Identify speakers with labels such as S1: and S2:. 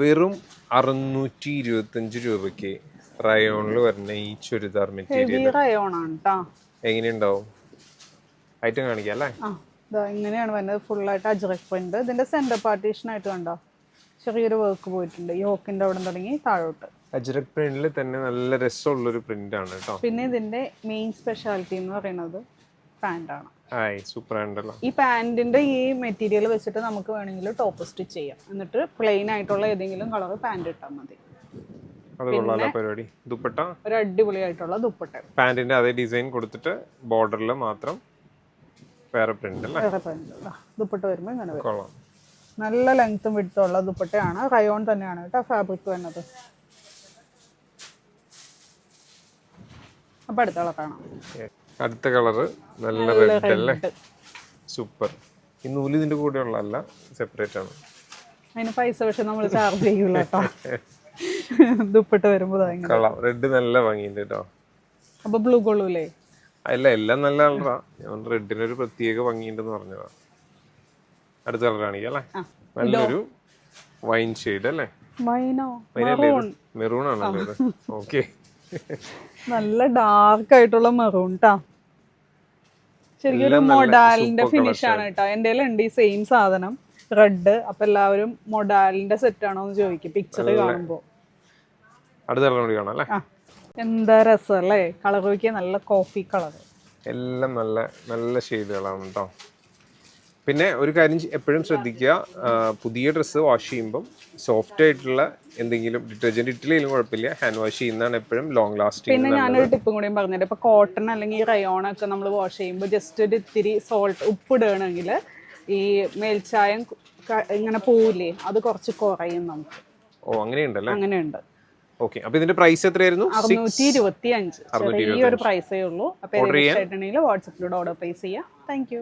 S1: വെറും അറുന്നൂറ്റി ഇരുപത്തഞ്ച് രൂപയ്ക്ക് റയോണിൽ വരുന്ന ഈ ചുരിദാർ മെറ്റീരിയൽ എങ്ങനെയുണ്ടാവും? ഐറ്റം കാണിക്കാം അല്ലേ?
S2: ഇങ്ങനെയാണ് വരുന്നത്. ഫുള്ളായിട്ട് അജ്രക് പ്രിന്റ് ഇതിന്റെ സെന്റർ പാർട്ടീഷൻ ആയിട്ട് കണ്ടോ? ചെറിയൊരു വർക്ക് പോയിട്ടുണ്ട്. ഈ ഹോക്കിന്റെ അവിടെ തുടങ്ങി താഴോട്ട്.
S1: അജ്രക് പ്രിന്റിൽ തന്നെ നല്ല രസമുള്ളൊരു പ്രിന്റ് ആണ് കേട്ടോ
S2: പിന്നെ ഇതിന്റെ മെയിൻ സ്പെഷ്യാലിറ്റി എന്ന് പറയുന്നത്
S1: സൂപ്പർ ആണ്ടല്ലോ
S2: ഈ പാന്റിന്റെ ഈ മെറ്റീരിയൽ വെച്ചിട്ട് നമുക്ക് വേണമെങ്കിൽ ടോപ്പ് സ്റ്റിച്ച് ചെയ്യാം. എന്നിട്ട് പ്ലെയിൻ ആയിട്ടുള്ള ഏതെങ്കിലും കളർ പാന്റ് ഇട്ടാൽ മതി.
S1: പരിപാടി. ദുപ്പട്ട?
S2: ഒരു അടിപൊളിയായിട്ടുള്ള ദുപ്പട്ട.
S1: പാന്റിന്റെ അതേ ഡിസൈൻ കൊടുത്തിട്ട് ബോർഡറിൽ മാത്രം വേറെ പ്രിന്റ്
S2: വേറെ പാന്റ് ദുപ്പട്ട വരുമ്പോൾ ഇങ്ങനെ
S1: കൊള്ളാം.
S2: നല്ല ലെങ്ത്തും വിടുത്തുള്ള ദുപ്പട്ടയാണ്. റയോൺ തന്നെയാണ് കേട്ടോ ഫാബ്രിക് വരുന്നത്. അപ്പം അടുത്ത കാണാം.
S1: അടുത്ത കളറ് നല്ല റെഡ് അല്ലേ? സൂപ്പർ ഈ നൂൽ ഇതിന്റെ കൂടെ ഉള്ളതല്ല സെപ്പറേറ്റ് ആണ്.
S2: അതിന് പൈസ പക്ഷെ നമ്മൾ ചാർജ് ചെയ്യൂല കേട്ടോ. വരുമ്പോ വരുമ്പോൾ
S1: കളർ റെഡ് നല്ല ഭംഗിയുണ്ട് കേട്ടോ.
S2: അപ്പൊ ബ്ലൂ കൊള്ളൂലേ?
S1: അല്ല എല്ലാം നല്ല കളറാ. ഞാൻ റെഡിന് ഒരു പ്രത്യേക ഭംഗിയുണ്ടെന്ന് പറഞ്ഞതാ. അടുത്ത കളർ കാണിക്കാം അല്ലേ? നല്ലൊരു വൈൻ ഷെയ്ഡ് അല്ലേ? മെറൂൺ ആണല്ലോ ഓക്കെ
S2: നല്ല ഡാർക്ക് ആയിട്ടുള്ള മെറൂൺ ട്ടാ. ശരിക്കും ഒരു മൊഡാലിന്റെ ഫിനിഷ് ആണ് കേട്ടോ എന്റെ ഉണ്ട് ഈ സെയിം സാധനം. റെഡ് അപ്പൊ എല്ലാവരും മൊഡാലിന്റെ സെറ്റ് ആണോ എന്ന് ചോദിക്കും. പിക്ചർ കാണുമ്പോ. എന്താ രസം അല്ലേ? കളർ നോക്കിയാൽ നല്ല കോഫി കളർ
S1: എല്ലാം നല്ല നല്ല ഷെയ്ഡുകളാണ് കേട്ടോ പിന്നെ ഒരു കാര്യം എപ്പോഴും ശ്രദ്ധിക്കുക പുതിയ ഡ്രസ്സ് വാഷ് ചെയ്യുമ്പം സോഫ്റ്റ് ആയിട്ടുള്ള എന്തെങ്കിലും ഡിറ്റർജന്റ് ഇട്ടില്ലെങ്കിലും കുഴപ്പമില്ല. ഹാൻഡ് വാഷ് ചെയ്യുന്നതാണ് എപ്പോഴും ലോങ് ലാസ്റ്റിംഗ്
S2: പിന്നെ ഞാനൊരു ടിപ്പും കൂടി പറഞ്ഞിട്ട് ഇപ്പൊ കോട്ടൺ അല്ലെങ്കിൽ റയോൺ ഒക്കെ നമ്മൾ വാഷ് ചെയ്യുമ്പോൾ ജസ്റ്റ് ഒരു ഇത്തിരി സോൾട്ട് ഉപ്പ് ഇടുകയാണെങ്കിൽ ഈ മേൽച്ചായം ഇങ്ങനെ പോവില്ലേ അത് കുറച്ച് കുറയും നമുക്ക്.
S1: ഓ അങ്ങനെയുണ്ടല്ലേ?
S2: അങ്ങനെയുണ്ട്.
S1: ഓക്കെ അപ്പൊ ഇതിന്റെ പ്രൈസ് എത്രയായിരുന്നു?
S2: അറുന്നൂറ്റി ഇരുപത്തി അഞ്ച് ചെറിയൊരു പ്രൈസേ ഉള്ളൂ. അപ്പൊ വാട്സപ്പിലൂടെ ഓർഡർ പ്ലേസ് ചെയ്യാം. Thank you